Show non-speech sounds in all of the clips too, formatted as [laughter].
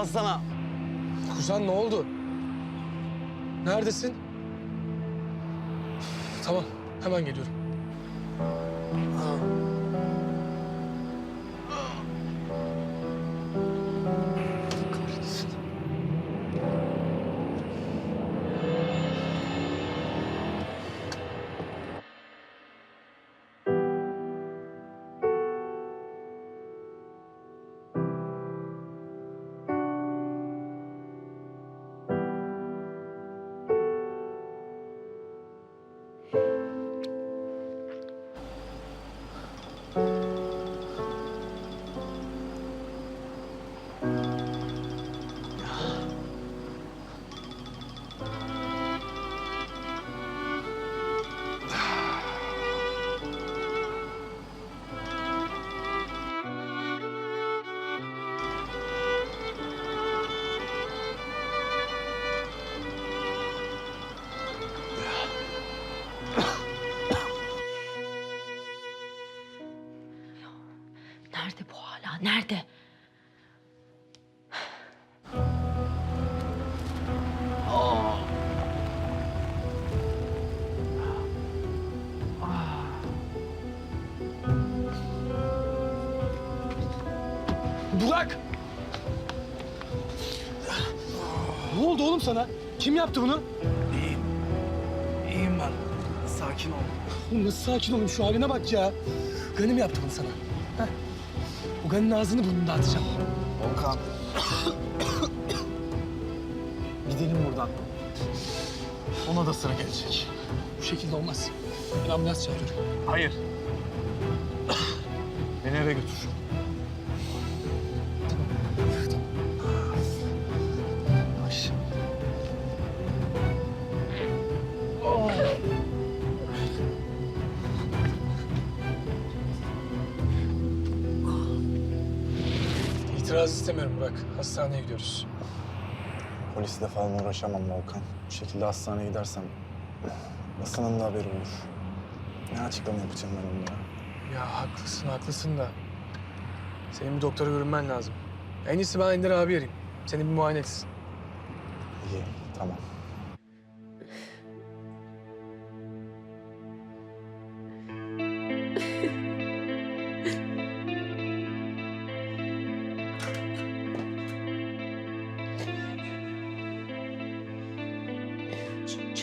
alsana. Kuzen ne oldu? Neredesin? Tamam, hemen geliyorum. Oldu oğlum sana? Kim yaptı bunu? İyiyim. İyiyim ben. Sakin ol. Oğlum nasıl sakin olun şu haline bak ya. Gani mi yaptı bunu sana? Heh. Bu Gani'nin ağzını burnunu dağıtacağım. Volkan. Gidelim buradan. Ona da sıra gelecek. Bu şekilde olmaz. Ben ambulans çağırıyorum. Hayır. Beni eve götür. İtiraz istemiyorum Burak. Hastaneye gidiyoruz. Polisle falan uğraşamam Volkan. Bu şekilde hastaneye gidersem basının da haberi olur. Ne açıklama yapacağım ben onlara? Ya haklısın, haklısın da. Senin bir doktora görünmen lazım. En iyisi ben Ender abi arayayım. Seni bir muayene etsin. İyi, tamam.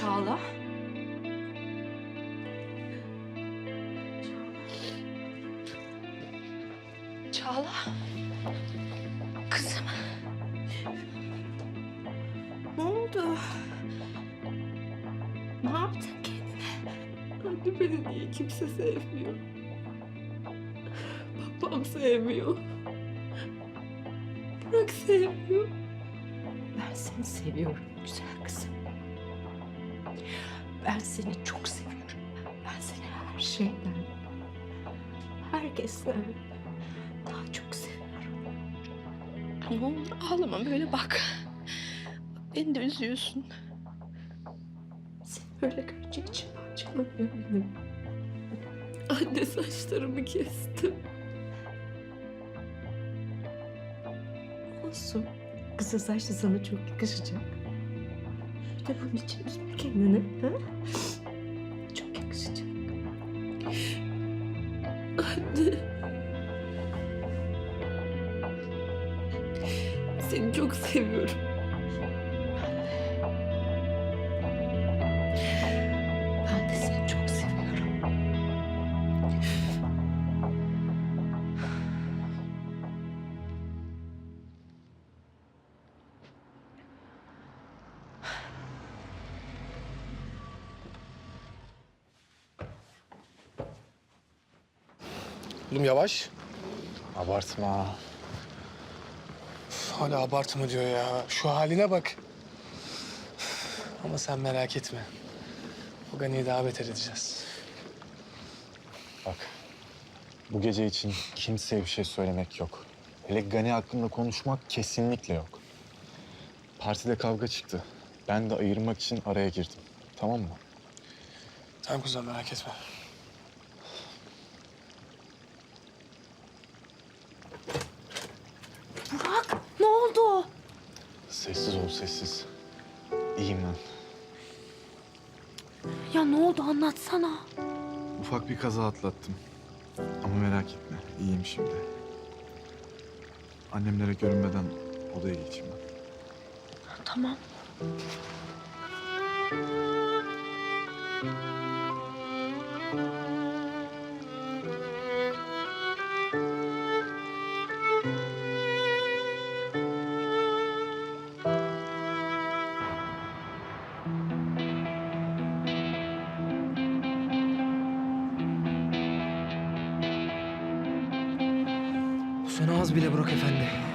Çağla. Çağla. Kızım. Ne oldu? Ne yaptın kendine? Anne beni niye kimse sevmiyor? Babam sevmiyor. Burak sevmiyor. Ben seni seviyorum. Ben seni çok seviyorum. Ben seni her şeyden, herkesten daha çok seviyorum. Ne olur ağlama böyle bak. Beni de üzüyorsun. Seni böyle görecek için acımıyor benim. Anne saçlarımı kestim. Olsun. Kısa saçlı sana çok yakışacak. Bunun için üzme kendini. Ha? Çok yakışacak. Anne. Seni çok seviyorum. Oğlum yavaş. Abartma. Üf, Hala abartma diyor ya. Şu haline bak. Ama sen merak etme. Bu Gani'yi daha beter edeceğiz. Bak, bu gece için kimseye bir şey söylemek yok. Hele Gani hakkında konuşmak kesinlikle yok. Partide kavga çıktı. Ben de ayırmak için araya girdim. Tamam mı? Tamam kuzen merak etme. Sessiz ol sessiz. İyiyim ben. Ya ne oldu anlatsana. Ufak bir kaza atlattım. Ama merak etme, iyiyim şimdi. Annemlere görünmeden odaya geçeyim ben. Tamam. Sonu az bile Burak Efendi.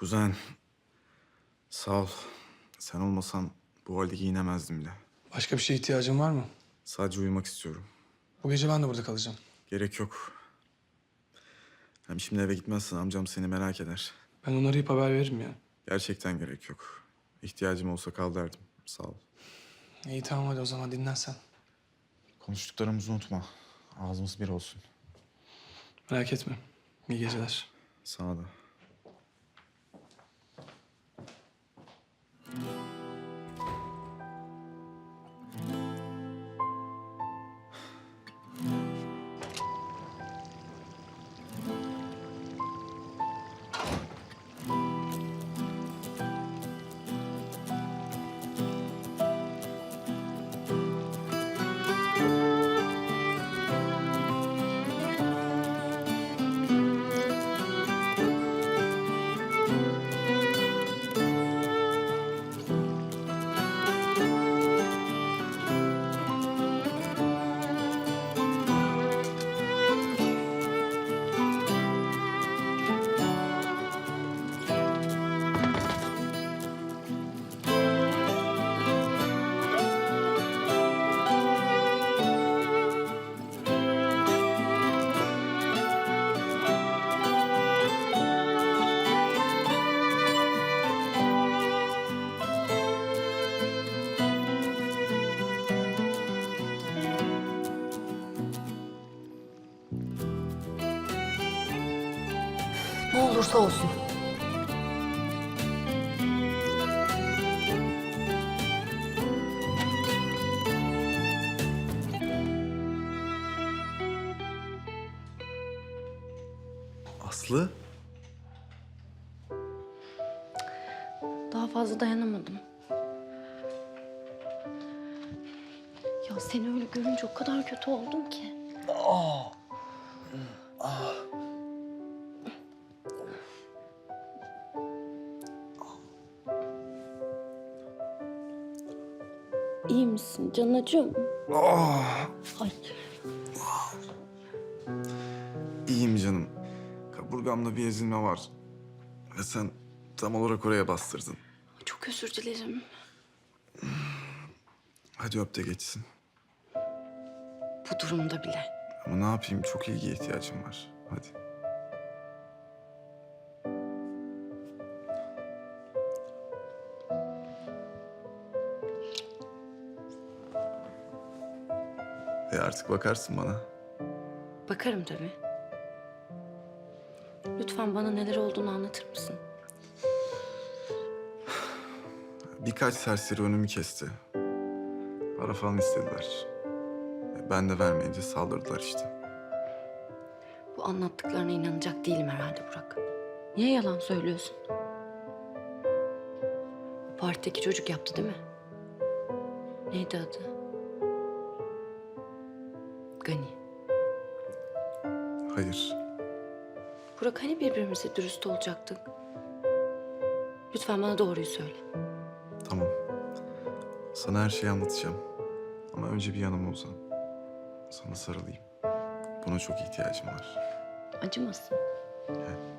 Kuzen, sağ ol. Sen olmasan bu halde giyinemezdim bile. Başka bir şeye ihtiyacın var mı? Sadece uyumak istiyorum. Bu gece ben de burada kalacağım. Gerek yok. Hem şimdi eve gitmezsen amcam seni merak eder. Ben onu arayıp haber veririm ya. Gerçekten gerek yok. İhtiyacım olsa kal derdim. Sağ ol. İyi tamam hadi o zaman dinlen sen. Konuştuklarımızı unutma. Ağzımız bir olsun. Merak etme. İyi geceler. Sana da. Ne olursa olsun. Aslı? Daha fazla dayanamadım. Ya seni öyle görünce o kadar kötü oldum ki. İyi misin canacığım? Ay. İyiyim canım. Kaburgamda bir ezilme var. Ve sen tam olarak oraya bastırdın. Çok özür dilerim. Hadi öp de geçsin. Bu durumda bile. Ama ne yapayım çok ilgiye ihtiyacım var. Hadi. Bakarsın bana. Bakarım tabii. Lütfen bana neler olduğunu anlatır mısın? Birkaç serseri önümü kesti. Para falan istediler. E, Ben de vermeyince saldırdılar işte. Bu anlattıklarına inanacak değilim herhalde Burak. Niye yalan söylüyorsun? Bu partideki çocuk yaptı değil mi? Neydi adı? Gani. Hayır. Burak hani birbirimize dürüst olacaktık? Lütfen bana doğruyu söyle. Tamam. Sana her şeyi anlatacağım. Ama önce bir yanıma uzan. Sana sarılayım. Buna çok ihtiyacım var. Acımasın. Ne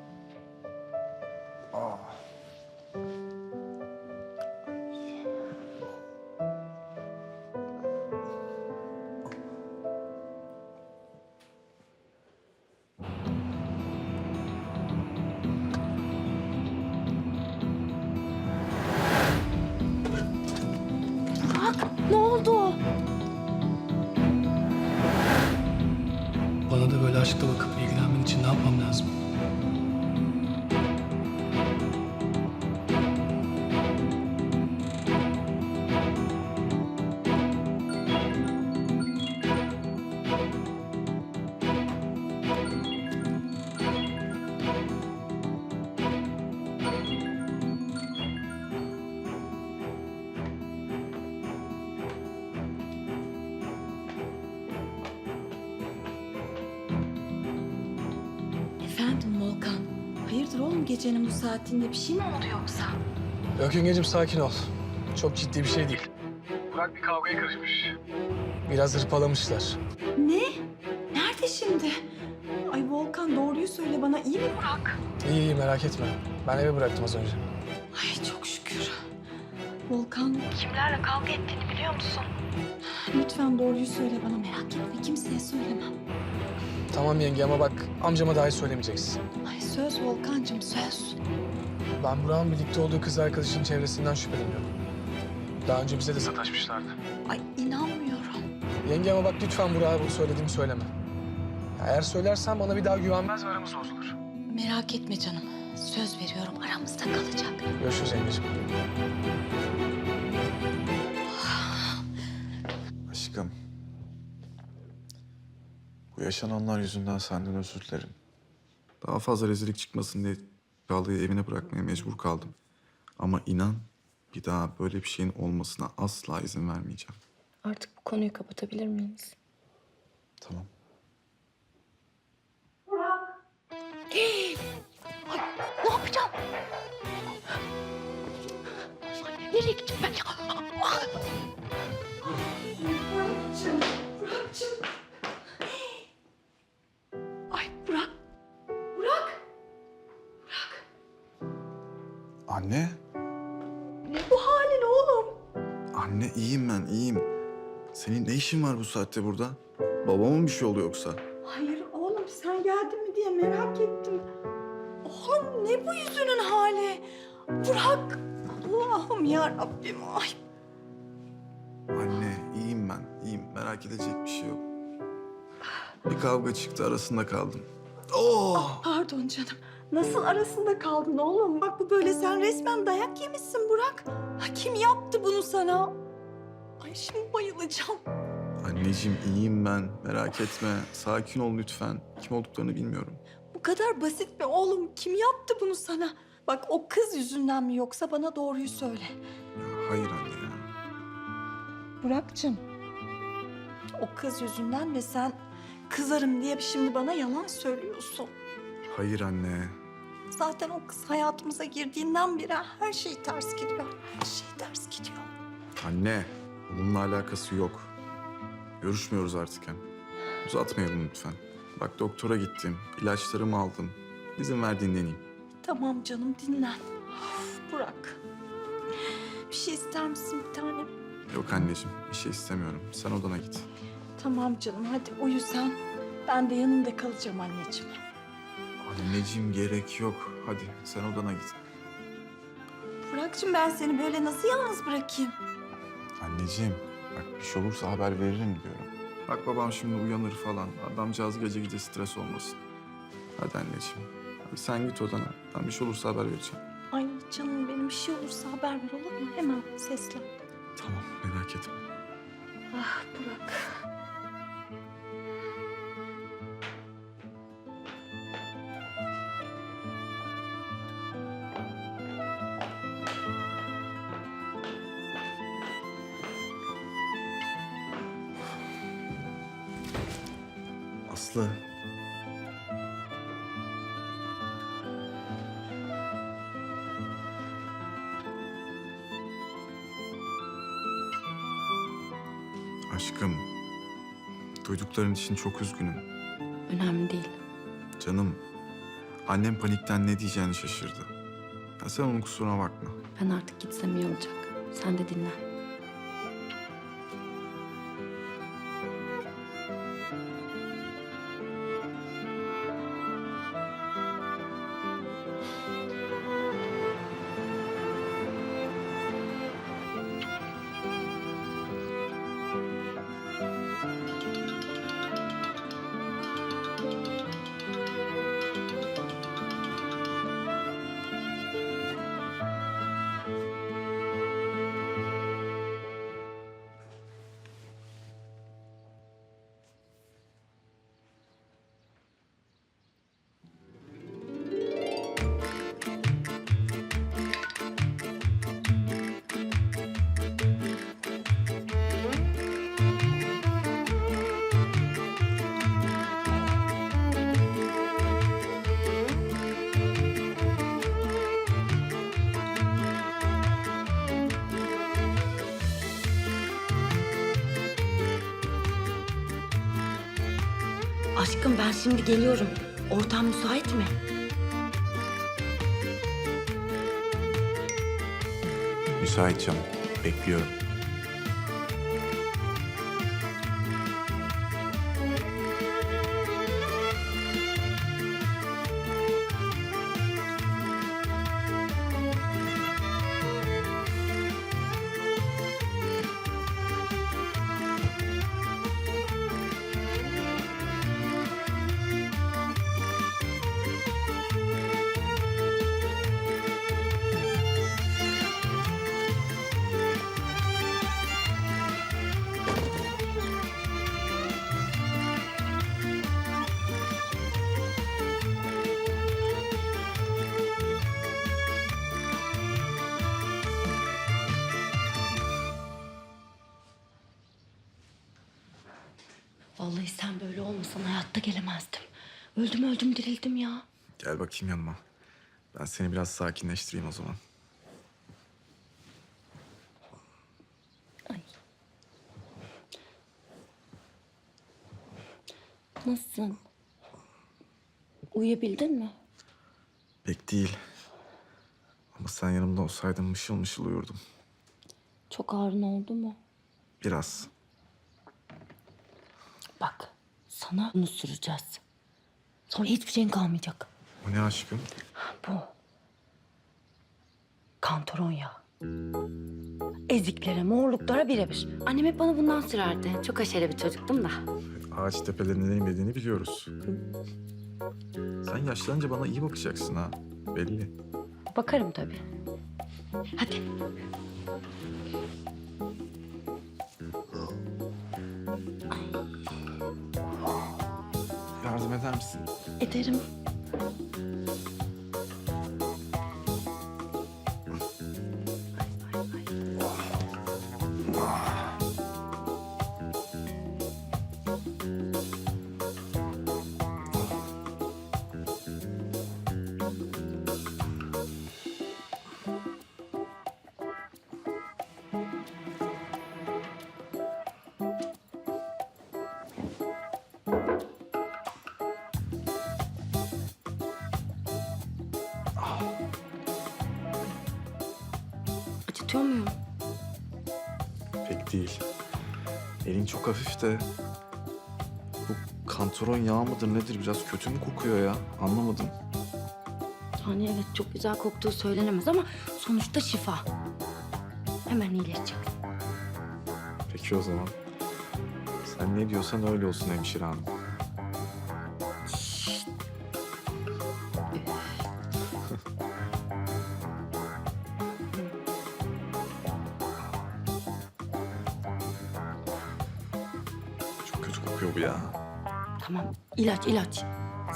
Hayırdır oğlum gecenin bu saatinde bir şey mi oldu yoksa? Yok yengecim sakin ol. Çok ciddi bir şey değil. Burak bir kavgaya karışmış. Biraz hırpalamışlar. Ne? Nerede şimdi? Ay Volkan doğruyu söyle bana iyi mi Burak? İyi iyi merak etme. Ben eve bıraktım az önce. Ay çok şükür. Volkan... Kimlerle kavga ettiğini biliyor musun? Lütfen doğruyu söyle bana merak etme kimseye söylemem. Tamam yenge ama bak amcama dahi söylemeyeceksin. Ay söz Volkancığım söz. Ben Burak'ın birlikte olduğu kız arkadaşının çevresinden şüpheleniyorum. Daha önce bize de sataşmışlardı. Ay inanmıyorum. Yenge ama bak lütfen Burak'a bu söylediğimi söyleme. Ya eğer söylersen bana bir daha güvenmez ve aramız bozulur. Merak etme canım. Söz veriyorum aramızda kalacak. Görüşürüz yengeciğim. Bu yaşananlar yüzünden senden özür dilerim. Daha fazla rezillik çıkmasın diye Çağla'yı evine bırakmaya mecbur kaldım. Ama inan bir daha böyle bir şeyin olmasına asla izin vermeyeceğim. Artık bu konuyu kapatabilir miyiz? Tamam. [gasps] Ne yapacağım? Ay, nereye gittim ben ya? Burak'cığım, Burak'cığım. Anne. ne bu halin oğlum? Anne iyiyim ben iyiyim. Senin ne işin var bu saatte burada? Babamın bir şey oldu yoksa? Hayır oğlum sen geldin mi diye merak ettim. Oğlum ne bu yüzünün hali? Burak, Allah'ım ya Rabbim. Ay Anne iyiyim ben iyiyim. Merak edecek bir şey yok. Bir kavga çıktı arasında kaldım. Oh! Pardon canım. Nasıl arasında kaldın oğlum? Bak bu böyle sen resmen dayak yemişsin Burak. Ha, kim yaptı bunu sana? Ay şimdi bayılacağım. Anneciğim iyiyim ben. Merak etme. Sakin ol lütfen. Kim olduklarını bilmiyorum. Bu kadar basit mi oğlum? Kim yaptı bunu sana? Bak o kız yüzünden mi yoksa bana doğruyu söyle. Ya hayır anne ya. Burak'cığım. O kız yüzünden ve sen kızarım diye şimdi bana yalan söylüyorsun. Hayır anne. Zaten o kız hayatımıza girdiğinden beri her şey ters gidiyor. Her şey ters gidiyor. Anne. Bununla alakası yok. Görüşmüyoruz artık hem. Uzatmayalım lütfen. Bak doktora gittim. ilaçlarımı aldım. İzin ver dinleneyim. Tamam canım dinlen. Of, Burak. Bir şey ister misin bir tanem? Yok anneciğim. Bir şey istemiyorum. Sen odana git. Tamam canım hadi uyu sen. Ben de yanında kalacağım anneciğim. Anneciğim gerek yok. Hadi sen odana git. Burak'cığım ben seni böyle nasıl yalnız bırakayım? Anneciğim bak bir şey olursa haber veririm diyorum. Bak babam şimdi uyanır falan. Adamcağız gece gece stres olmasın. Hadi anneciğim. Hadi sen git odana. Ben bir şey olursa haber vereceğim. Ay canım benim bir şey olursa haber ver olur mu? Hemen seslen. Tamam merak etme. Ah Burak. Aşkım. Duydukların için çok üzgünüm. Önemli değil. Canım, annem panikten ne diyeceğini şaşırdı. Ya sen onun kusuruna bakma. Ben artık gitsem iyi olacak. Sen de dinlen. Aşkım ben şimdi geliyorum. Ortam müsait mi? Müsait canım, bekliyorum. Öldüm öldüm dirildim ya. Gel bakayım yanıma. Ben seni biraz sakinleştireyim o zaman. Nasılsın? Uyuyabildin mi? Pek değil. Ama sen yanımda olsaydın mışıl mışıl uyurdum. Çok ağrın oldu mu? Biraz. Bak sana bunu süreceğiz. Sonra hiçbir şeyin kalmayacak. O ne aşkım? Bu. Kantaron yağı. Eziklere, morluklara birebir. Annem hep bana bundan sürerdi. Çok aşere bir çocuktum da. Ağaç tepelerinde inmediğini biliyoruz. Sen yaşlanınca bana iyi bakacaksın ha. Belli. Bakarım tabii. Hadi. Misin? Ederim. Acıtıyor muyum? Pek değil. Elin çok hafif de... Bu kantaron yağı mıdır nedir? Biraz kötü mü kokuyor ya? Anlamadım. Yani evet çok güzel koktuğu söylenemez ama sonuçta şifa. Hemen iyileşecek. Peki o zaman. Sen ne diyorsan öyle olsun hemşire hanım. Kötü kokuyor bu ya. Tamam ilaç ilaç.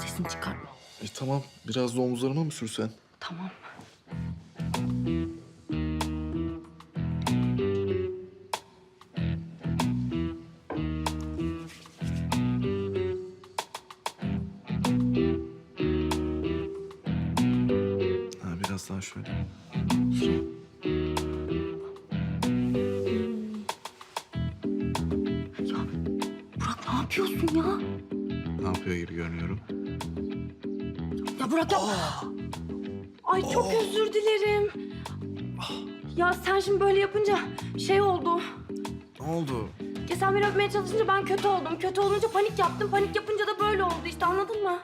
Sesini çıkarma. E tamam, biraz da omuzlarıma mı sürsen? Tamam. Ha, biraz daha şöyle. Burak ya... Ay çok özür dilerim. Ya sen şimdi böyle yapınca şey oldu. Ne oldu? Ya sen beni öpmeye çalışınca ben kötü oldum. Kötü olunca panik yaptım. Panik yapınca da böyle oldu işte anladın mı?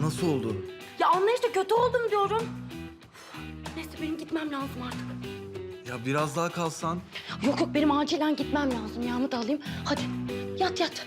Nasıl oldu? Ya anla işte kötü oldum diyorum. Neyse benim gitmem lazım artık. Ya biraz daha kalsan. Yok yok benim acilen gitmem lazım. Yağımı da alayım. Hadi yat yat.